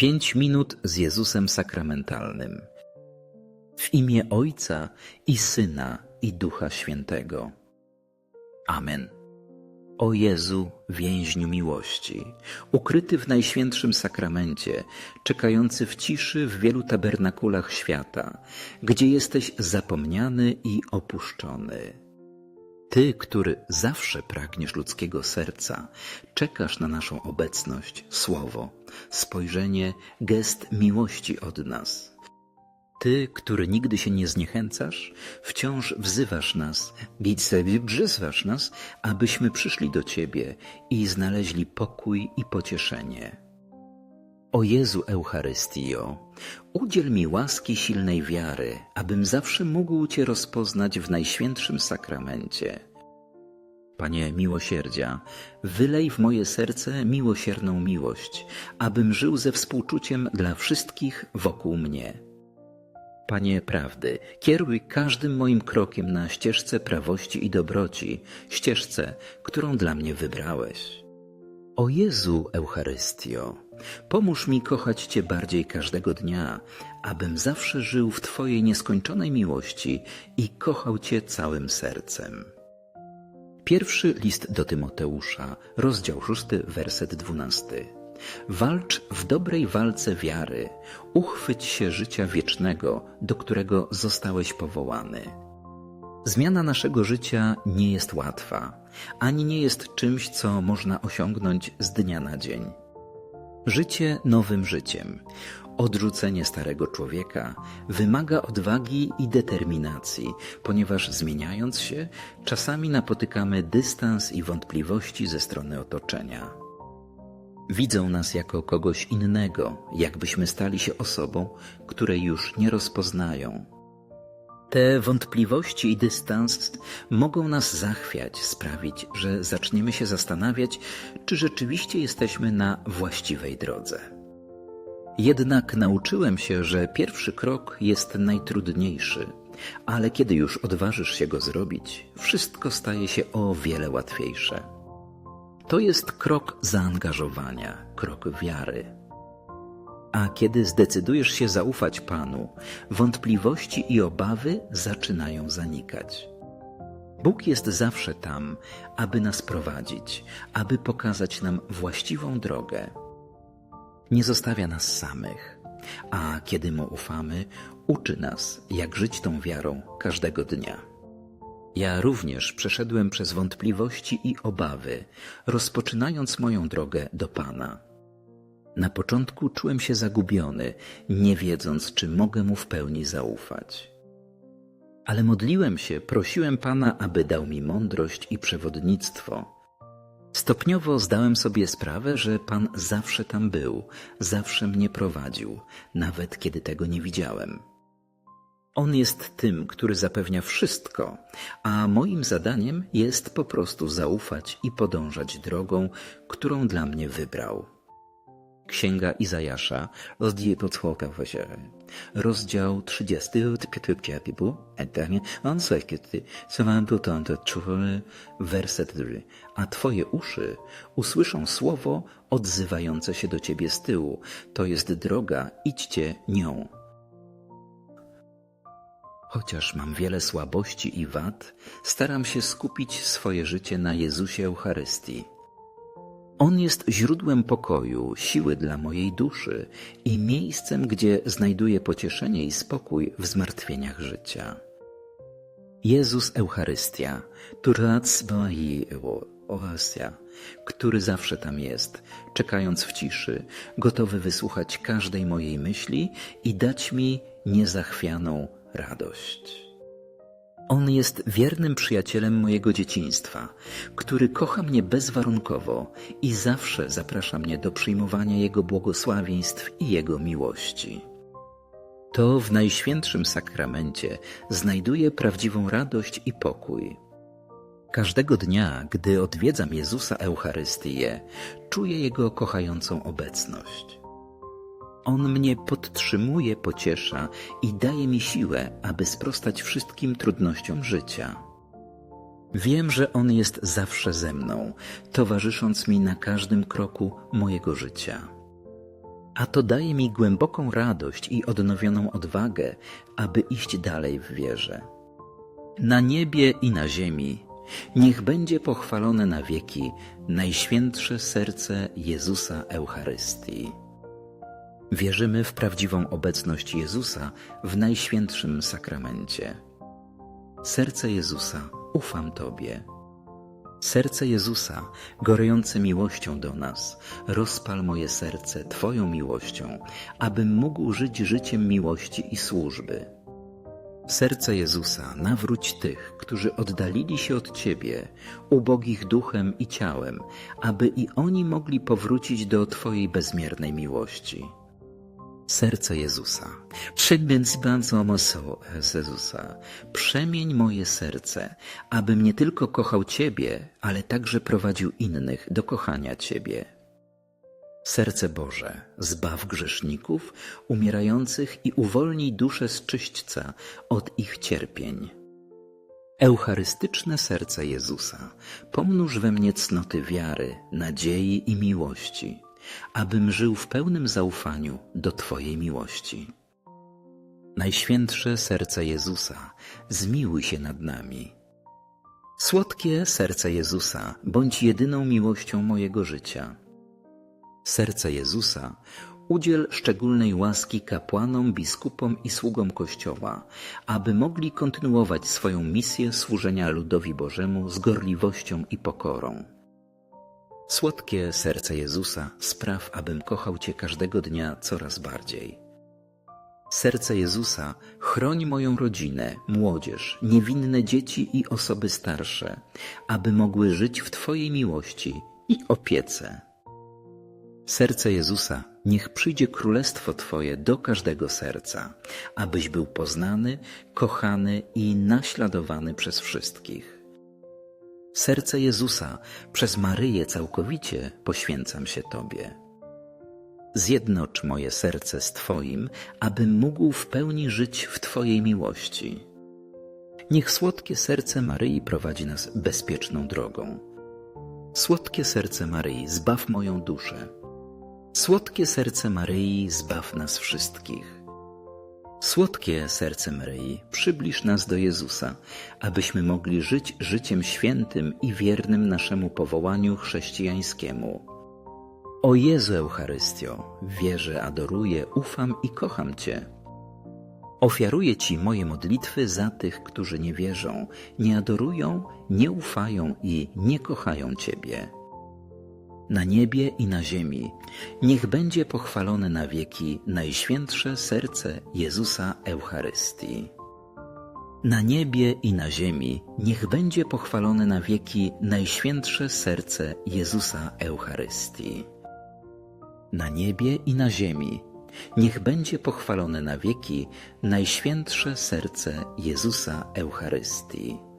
Pięć minut z Jezusem sakramentalnym. W imię Ojca i Syna i Ducha Świętego. Amen. O Jezu, więźniu miłości, ukryty w Najświętszym Sakramencie, czekający w ciszy w wielu tabernakulach świata, gdzie jesteś zapomniany i opuszczony. Ty, który zawsze pragniesz ludzkiego serca, czekasz na naszą obecność, słowo, spojrzenie, gest miłości od nas. Ty, który nigdy się nie zniechęcasz, wciąż wzywasz nas, bić sobie przyzwasz nas, abyśmy przyszli do Ciebie i znaleźli pokój i pocieszenie. O Jezu Eucharystio, udziel mi łaski silnej wiary, abym zawsze mógł Cię rozpoznać w Najświętszym Sakramencie. Panie miłosierdzia, wylej w moje serce miłosierną miłość, abym żył ze współczuciem dla wszystkich wokół mnie. Panie prawdy, kieruj każdym moim krokiem na ścieżce prawości i dobroci, ścieżce, którą dla mnie wybrałeś. O Jezu Eucharystio, pomóż mi kochać Cię bardziej każdego dnia, abym zawsze żył w Twojej nieskończonej miłości i kochał Cię całym sercem. Pierwszy list do Tymoteusza, rozdział 6, werset 12. Walcz w dobrej walce wiary, uchwyć się życia wiecznego, do którego zostałeś powołany. Zmiana naszego życia nie jest łatwa, ani nie jest czymś, co można osiągnąć z dnia na dzień. Życie nowym życiem, odrzucenie starego człowieka wymaga odwagi i determinacji, ponieważ zmieniając się, czasami napotykamy dystans i wątpliwości ze strony otoczenia. Widzą nas jako kogoś innego, jakbyśmy stali się osobą, której już nie rozpoznają. Te wątpliwości i dystans mogą nas zachwiać, sprawić, że zaczniemy się zastanawiać, czy rzeczywiście jesteśmy na właściwej drodze. Jednak nauczyłem się, że pierwszy krok jest najtrudniejszy, ale kiedy już odważysz się go zrobić, wszystko staje się o wiele łatwiejsze. To jest krok zaangażowania, krok wiary. A kiedy zdecydujesz się zaufać Panu, wątpliwości i obawy zaczynają zanikać. Bóg jest zawsze tam, aby nas prowadzić, aby pokazać nam właściwą drogę. Nie zostawia nas samych, a kiedy mu ufamy, uczy nas, jak żyć tą wiarą każdego dnia. Ja również przeszedłem przez wątpliwości i obawy, rozpoczynając moją drogę do Pana. Na początku czułem się zagubiony, nie wiedząc, czy mogę mu w pełni zaufać. Ale modliłem się, prosiłem Pana, aby dał mi mądrość i przewodnictwo. Stopniowo zdałem sobie sprawę, że Pan zawsze tam był, zawsze mnie prowadził, nawet kiedy tego nie widziałem. On jest tym, który zapewnia wszystko, a moim zadaniem jest po prostu zaufać i podążać drogą, którą dla mnie wybrał. Księga Izajasza, rozdział 30, werset 2. A Twoje uszy usłyszą słowo odzywające się do Ciebie z tyłu. To jest droga, idźcie nią. Chociaż mam wiele słabości i wad, staram się skupić swoje życie na Jezusie Eucharystii. On jest źródłem pokoju, siły dla mojej duszy i miejscem, gdzie znajduję pocieszenie i spokój w zmartwieniach życia. Jezus Eucharystia, Turac Oasia, który zawsze tam jest, czekając w ciszy, gotowy wysłuchać każdej mojej myśli i dać mi niezachwianą radość. On jest wiernym przyjacielem mojego dzieciństwa, który kocha mnie bezwarunkowo i zawsze zaprasza mnie do przyjmowania Jego błogosławieństw i Jego miłości. To w Najświętszym Sakramencie znajduję prawdziwą radość i pokój. Każdego dnia, gdy odwiedzam Jezusa Eucharystię, czuję Jego kochającą obecność. On mnie podtrzymuje, pociesza i daje mi siłę, aby sprostać wszystkim trudnościom życia. Wiem, że On jest zawsze ze mną, towarzysząc mi na każdym kroku mojego życia. a to daje mi głęboką radość i odnowioną odwagę, aby iść dalej w wierze. Na niebie i na ziemi niech będzie pochwalone na wieki najświętsze serce Jezusa Eucharystii. Wierzymy w prawdziwą obecność Jezusa w Najświętszym Sakramencie. Serce Jezusa, ufam Tobie. Serce Jezusa, gorejące miłością do nas, rozpal moje serce Twoją miłością, abym mógł żyć życiem miłości i służby. Serce Jezusa, nawróć tych, którzy oddalili się od Ciebie, ubogich duchem i ciałem, aby i oni mogli powrócić do Twojej bezmiernej miłości. Serce Jezusa, bardzo mocno Jezusa, przemień moje serce, abym nie tylko kochał Ciebie, ale także prowadził innych do kochania Ciebie. Serce Boże, zbaw grzeszników, umierających i uwolnij duszę z czyśćca od ich cierpień. Eucharystyczne serce Jezusa, pomnóż we mnie cnoty wiary, nadziei i miłości, abym żył w pełnym zaufaniu do Twojej miłości. Najświętsze serce Jezusa, zmiłuj się nad nami. Słodkie serce Jezusa, bądź jedyną miłością mojego życia. Serce Jezusa, udziel szczególnej łaski kapłanom, biskupom i sługom Kościoła, aby mogli kontynuować swoją misję służenia ludowi Bożemu z gorliwością i pokorą. Słodkie serce Jezusa, spraw, abym kochał Cię każdego dnia coraz bardziej. Serce Jezusa, chroń moją rodzinę, młodzież, niewinne dzieci i osoby starsze, aby mogły żyć w Twojej miłości i opiece. Serce Jezusa, niech przyjdzie królestwo Twoje do każdego serca, abyś był poznany, kochany i naśladowany przez wszystkich. Serce Jezusa, przez Maryję całkowicie poświęcam się Tobie. Zjednocz moje serce z Twoim, abym mógł w pełni żyć w Twojej miłości. Niech słodkie serce Maryi prowadzi nas bezpieczną drogą. Słodkie serce Maryi, zbaw moją duszę. Słodkie serce Maryi, zbaw nas wszystkich. Słodkie serce Maryi, przybliż nas do Jezusa, abyśmy mogli żyć życiem świętym i wiernym naszemu powołaniu chrześcijańskiemu. O Jezu Eucharystio, wierzę, adoruję, ufam i kocham Cię. Ofiaruję Ci moje modlitwy za tych, którzy nie wierzą, nie adorują, nie ufają i nie kochają Ciebie. Na niebie i na ziemi niech będzie pochwalone na wieki Najświętsze Serce Jezusa Eucharystii. Na niebie i na ziemi niech będzie pochwalone na wieki Najświętsze Serce Jezusa Eucharystii. Na niebie i na ziemi niech będzie pochwalone na wieki Najświętsze Serce Jezusa Eucharystii.